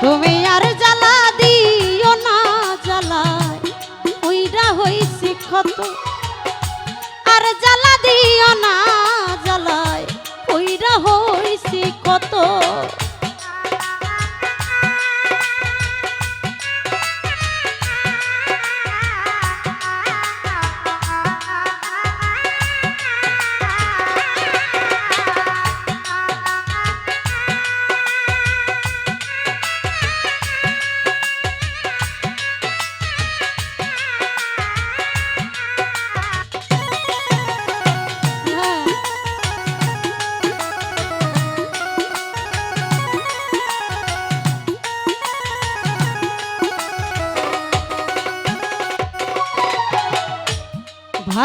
Who we?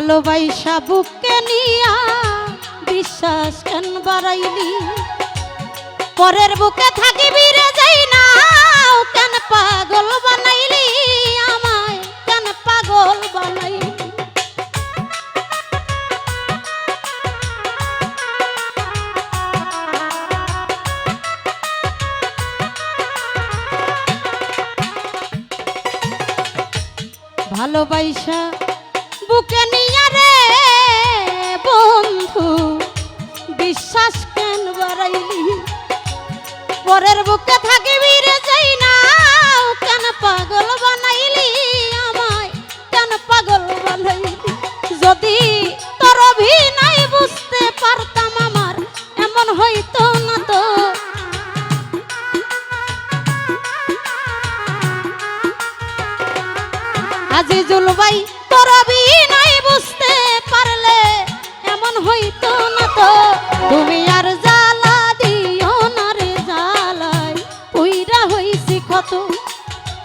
ভালোবাইসা বুকে নিয়া বিশ্বাস কেন বাড়াইলি? পরের বুকে থাকিবি রে যাই না কেন পাগল বানাইলি? আমায় কেন পাগল বানাইলি? ভালোবাইসা বুকে নিয়া পরের বুকে থাকিবি রে যাই না কেন পাগল বানাইলি আমায়? কেন পাগল বানাইলি? যদি তোর অভিনয় বুঝতে পারতাম আমার, এমন হইতো না তো। আজিজুল ভাই, তোর অভিনয় বুঝতে পারলে এমন হইতো না তো। তুমি আর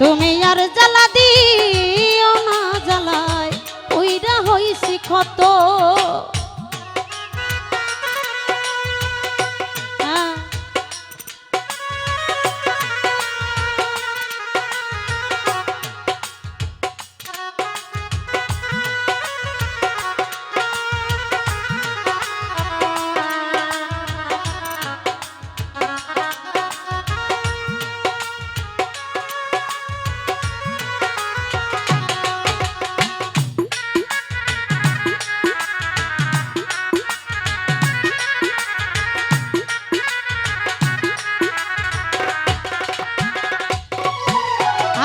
তুমি আর জ্বালা দিও না জ্বালায় ওইরা হইছি কত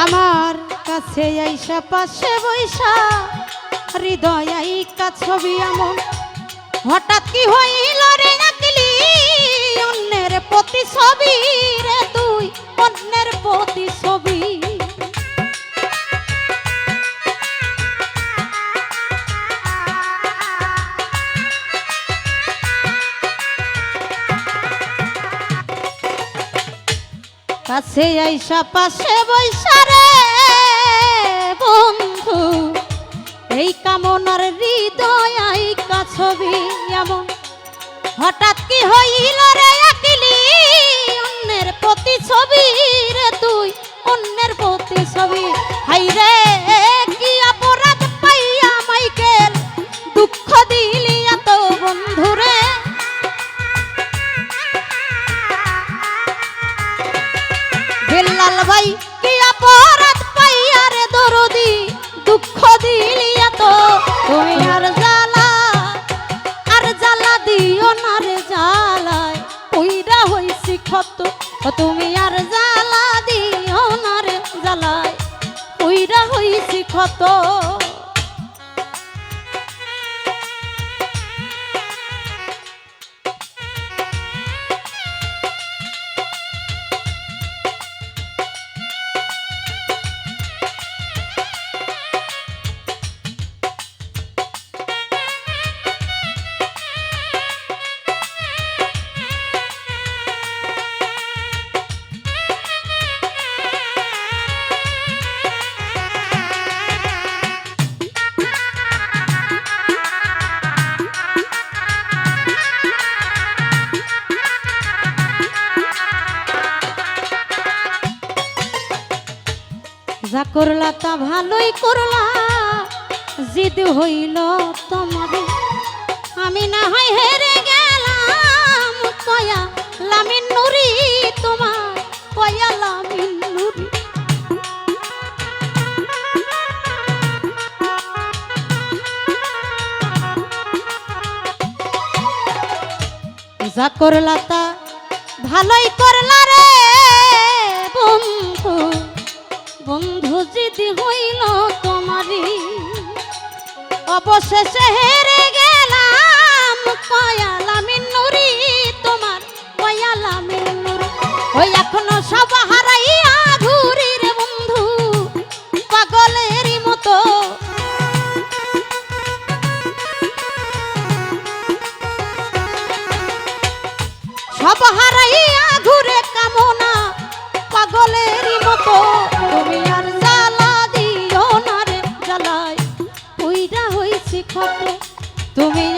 আমার কাছে আইসা পাশে বৈশা, হৃদয় আইকা ছবি আমন হঠাৎ কি হইল রে নাকলি অন্যের প্রতি ছবি রে তুই, অন্যের প্রতি ছবি কাছে আইসা পাশে বৈশারে বন্ধু। এই কামনার হৃদয় ছবি এমন। হঠাৎ কি হইল রে আকিলি? অন্যের প্রতি ছবি রে তুই, অন্যের প্রতি ছবি। হাই রে, কি ও তুমি আর জ্বালা দিও না রে জ্বালায়। উইরা হইছি ক্ষত। করলা তা ভালোই করলা। জিদ হইল তোমারে আমি না হয় হেরে গেলাম, কয়া লামিন নুরি তোমার, কয়া লামিন নুরি। যা করলা তা ভালোই করলা রে বন্ধু। বন্ধু যদি হইল তোমারি অবশেষে হেরে গেলাম কয়ালামিন তোমার কয়ালামিন ওই এখনও সব তুমি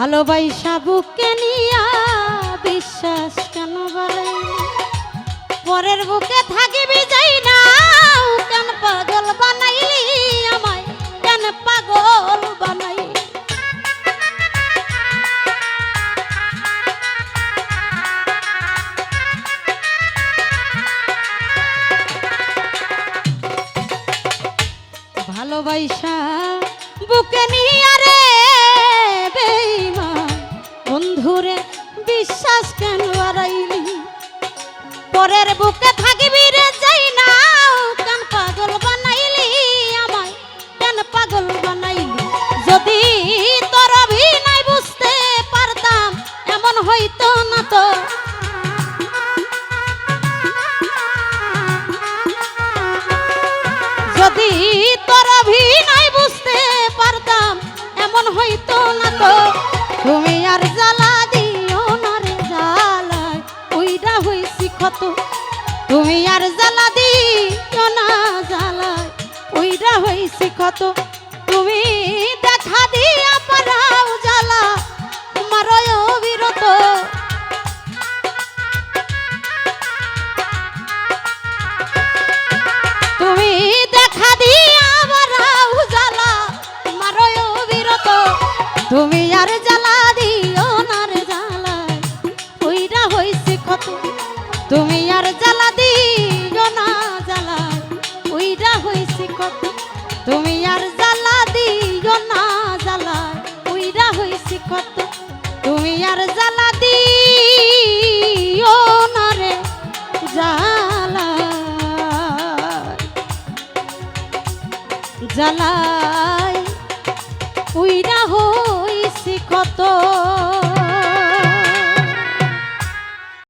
ভালোবাসা বুকে নিয়া বিশ্বাস কেন বলে পরের বুকে থাকিবি যাই পরের বুকে থাকিবি রে যাই না। কেন পাগল বানাইলি আমায়? কেন পাগল বানাইলি? যদি তোর অভিনয় বুঝতে পারতাম, এমন হইতো না তো। যদি তুমি আর জ্বালা দিও না জ্বালায়। উইরা হইছি ক্ষত তুমি দেখা দিয়া পারাও জ্বালা। মারয় অবিরত। তুমি দেখা দিয়া বারাও জ্বালা মারয় বিরত তুমি আর জ্বালা দিও না রে জ্বালা কইরা হইছে কত, তুমি তুমি আর জ্বালা দিও না রে জ্বালা। জ্বালাই উইরা হইছি কত